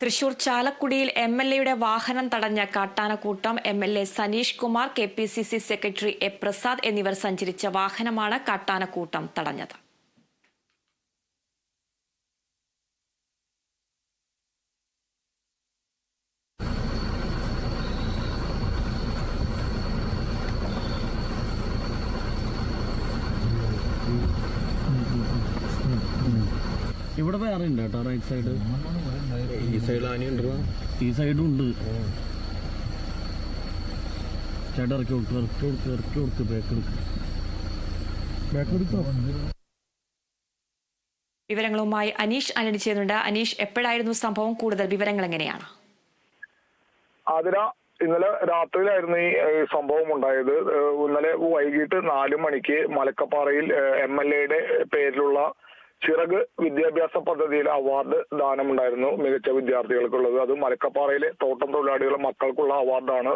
തൃശൂർ ചാലക്കുടിയിൽ M L എയുടെ വാഹനം തടഞ്ഞ കാട്ടാനക്കൂട്ടം M L A Saneesh Kumar K P C C secretary A Prasad എന്നിവർ സഞ്ചരിച്ച വാഹനമാണ് കാട്ടാനക്കൂട്ടം തടഞ്ഞത്. ഇവിടെ വേറെ ഉണ്ട് കേട്ടോ റൈറ്റ് സൈഡ് ഈ സൈഡും ഉണ്ട്. ചേട്ടാ ഇറക്കി കൊടുക്കും ഇറക്കി കൊടുക്ക് ഇറക്കി കൊടുക്ക് ബാക്ക് എടുക്ക്. ബാക്ക് എടുത്തോ? വിവരങ്ങളുമായി അനീഷ് അനടി ചെയ്യുന്നുണ്ട്. അനീഷ് എപ്പോഴായിരുന്നു സംഭവം? കൂടുതൽ വിവരങ്ങൾ എങ്ങനെയാണ്? അതിനാ ഇന്നലെ രാത്രിയിലായിരുന്നു ഈ സംഭവം ഉണ്ടായത്. ഇന്നലെ വൈകിട്ട് നാല് മണിക്ക് മലക്കപ്പാറയിൽ എം എൽ എയുടെ പേരിലുള്ള ചിറക് വിദ്യാഭ്യാസ പദ്ധതിയിൽ അവാർഡ് ദാനമുണ്ടായിരുന്നു മികച്ച വിദ്യാർത്ഥികൾക്കുള്ളത്. അത് മലക്കപ്പാറയിലെ തോട്ടം തൊഴിലാളികളുടെ മക്കൾക്കുള്ള അവാർഡാണ്.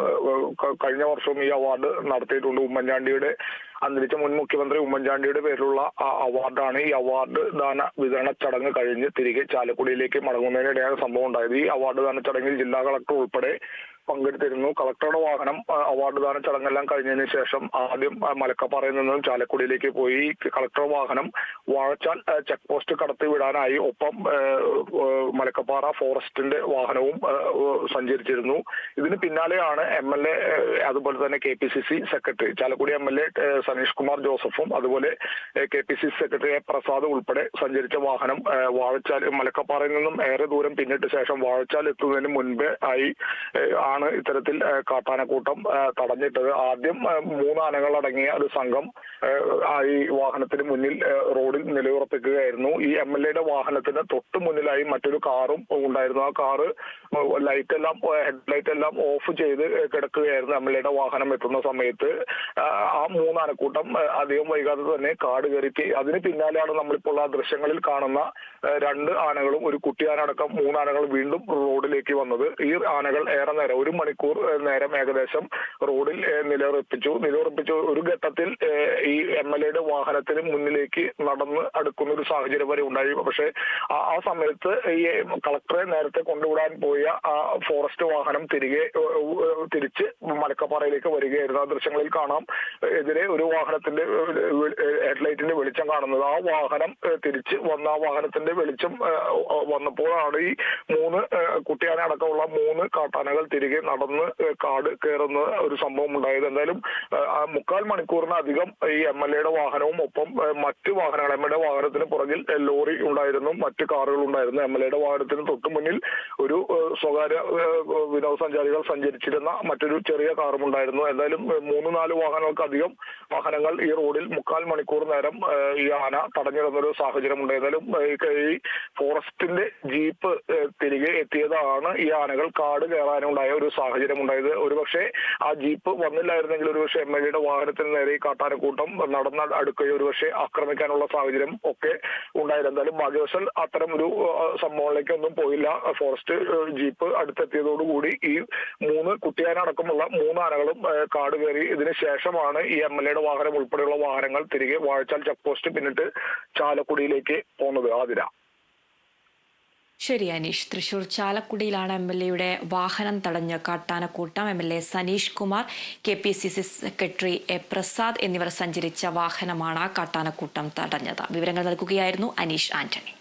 കഴിഞ്ഞ വർഷവും ഈ അവാർഡ് നടത്തിയിട്ടുണ്ട്. ഉമ്മൻചാണ്ടിയുടെ അന്തരിച്ച മുൻ മുഖ്യമന്ത്രി ഉമ്മൻചാണ്ടിയുടെ പേരിലുള്ള ആ അവാർഡാണ് ഈ അവാർഡ് ദാന വിതരണ ചടങ്ങ് കഴിഞ്ഞ് തിരികെ ചാലക്കുടിയിലേക്ക് മടങ്ങുന്നതിനിടെയാണ് സംഭവം ഉണ്ടായത്. ഈ അവാർഡ് ദാന ചടങ്ങിൽ ജില്ലാ കളക്ടർ ഉൾപ്പെടെ പങ്കെടുത്തിരുന്നു. കളക്ടറുടെ വാഹനം അവാർഡ് ദാന ചടങ്ങെല്ലാം കഴിഞ്ഞതിന് ശേഷം ആദ്യം മലക്കപ്പാറയിൽ നിന്നും ചാലക്കുടിയിലേക്ക് പോയി. കളക്ടർ വാഹനം വാഴച്ചാൽ ചെക്ക് പോസ്റ്റ് കടത്തി വിടാനായി ഒപ്പം മലക്കപ്പാറ ഫോറസ്റ്റിന്റെ വാഹനവും സഞ്ചരിച്ചിരുന്നു. ഇതിന് പിന്നാലെയാണ് എം എൽ എ അതുപോലെ തന്നെ K P C C secretary Chalakudy M L A Saneesh Kumar ജോസഫും അതുപോലെ K P C secretary A Prasad ഉൾപ്പെടെ സഞ്ചരിച്ച വാഹനം വാഴച്ചാൽ മലക്കപ്പാറയിൽ നിന്നും ഏറെ ദൂരം പിന്നിട്ട ശേഷം വാഴച്ചാൽ എത്തുന്നതിന് മുൻപേ ആയി ആണ് ഇത്തരത്തിൽ കാട്ടാനക്കൂട്ടം തടഞ്ഞിട്ടത്. ആദ്യം മൂന്ന് ആനകളടങ്ങിയ ഒരു സംഘം ഈ വാഹനത്തിന് മുന്നിൽ റോഡിൽ നിലയുറപ്പിക്കുകയായിരുന്നു. ഈ എം എൽ എയുടെ വാഹനത്തിന് തൊട്ട് മുന്നിലായി മറ്റൊരു കാറും ഉണ്ടായിരുന്നു. ആ കാറ് ലൈറ്റ് എല്ലാം ഹെഡ് ലൈറ്റ് എല്ലാം ഓഫ് ചെയ്ത് കിടക്കുകയായിരുന്നു എം എൽ എയുടെ വാഹനം എത്തുന്ന സമയത്ത്. ആ, മൂന്ന് അനക്കൂട്ടം അധികം വൈകാതെ തന്നെ കാട് കയറി അതിന് പിന്നാലെയാണ് നമ്മളിപ്പോൾ ആ ദൃശ്യങ്ങളിൽ കാണുന്ന രണ്ട് ആനകളും ഒരു കുട്ടിയാനടക്കം മൂന്ന് ആനകൾ വീണ്ടും റോഡിലേക്ക് വന്നത്. ഈ ആനകൾ ഏറെ നേരം ഒരു മണിക്കൂർ നേരം ഏകദേശം റോഡിൽ നിലയുറപ്പിച്ചു. നിലയുറപ്പിച്ചു ഒരു ഘട്ടത്തിൽ ഈ എം എൽ എയുടെ വാഹനത്തിന് മുന്നിലേക്ക് നടന്ന് അടുക്കുന്ന ഒരു സാഹചര്യം വരെ ഉണ്ടായി പക്ഷേ ആ- സമയത്ത് ഈ കളക്ടറെ നേരത്തെ കൊണ്ടുവിടാൻ പോയ ആ ഫോറസ്റ്റ് വാഹനം തിരികെ തിരിച്ച് മലക്കപ്പാറയിലേക്ക് വരികയായിരുന്നു. ആ ദൃശ്യങ്ങളിൽ കാണാം എതിരെ ഒരു വാഹനത്തിന്റെ ഹെഡ്ലൈറ്റിന്റെ വെളിച്ചം കാണുന്നത്. ആ വാഹനം തിരിച്ച് വന്ന ആ വാഹനത്തിന്റെ വെളിച്ചം വന്നപ്പോഴാണ് ഈ മൂന്ന് കുട്ടിയാന അടക്കമുള്ള മൂന്ന് കാട്ടാനകൾ തിരികെ നടന്ന് കാട് കയറുന്ന ഒരു സംഭവം ഉണ്ടായത്. എന്തായാലും മുക്കാൽ മണിക്കൂറിനധികം ഈ എം എൽ എയുടെ വാഹനവും ഒപ്പം മറ്റ് വാഹനങ്ങൾ എം എൽ വാഹനത്തിന് പുറകിൽ ലോറി ഉണ്ടായിരുന്നു മറ്റ് കാറുകൾ ഉണ്ടായിരുന്നു. എം എൽ എയുടെ വാഹനത്തിന് തൊട്ട് മുന്നിൽ ഒരു സ്വകാര്യ വിനോദസഞ്ചാരികൾ സഞ്ചരിച്ചിരുന്ന മറ്റൊരു ചെറിയ കാറും ഉണ്ടായിരുന്നു. എന്തായാലും മൂന്ന് നാല് വാഹനങ്ങൾക്കധികം വാഹനങ്ങൾ ഈ റോഡിൽ മുക്കാൽ മണിക്കൂർ നേരം ഈ ആന തടഞ്ഞിരുന്നൊരു സാഹചര്യം ഉണ്ടായിരുന്നാലും ഈ ഫോറസ്റ്റിന്റെ ജീപ്പ് തിരികെ എത്തിയതാണ് ഈ ആനകൾ കാട് കയറാനുണ്ടായ ഒരു സാഹചര്യം ഉണ്ടായത് ഒരുപക്ഷെ ആ ജീപ്പ് വന്നില്ലായിരുന്നെങ്കിൽ ഒരുപക്ഷെ എം എൽ എയുടെ വാഹനത്തിന് നേരെ ഈ കാട്ടാനക്കൂട്ടം നടന്ന അടുക്കുകയോ ഒരുപക്ഷെ ആക്രമിക്കാനുള്ള സാഹചര്യം ഒക്കെ ഉണ്ടായിരുന്നാലും ഭാഗ്യവശാൽ അത്തരം ഒരു സംഭവങ്ങളിലേക്ക് ഒന്നും പോയില്ല. ഫോറസ്റ്റ് ജീപ്പ് അടുത്തെത്തിയതോടുകൂടി ഈ മൂന്ന് കുട്ടിയാനടക്കമുള്ള മൂന്ന് ആനകളും കാട് കയറി ഇതിന് ശേഷമാണ് ഈ എം എൽ എയുടെ വാഹനം ഉൾപ്പെടെയുള്ള വാഹനങ്ങൾ തിരികെ വാഴച്ചാൽ ചെക്ക് പോസ്റ്റ് പിന്നിട്ട് ചാലക്കുടിയിലേക്ക് പോകുന്നത്. ആതിര. ശരി അനീഷ്. തൃശൂർ ചാലക്കുടിയിലാണ് എം എൽ എയുടെ വാഹനം തടഞ്ഞ കാട്ടാനക്കൂട്ടം. M L A Saneesh Kumar K P C C secretary A Prasad എന്നിവർ സഞ്ചരിച്ച വാഹനമാണ് കാട്ടാനക്കൂട്ടം തടഞ്ഞത്. വിവരങ്ങൾ നൽകുകയായിരുന്നു അനീഷ് ആന്റണി.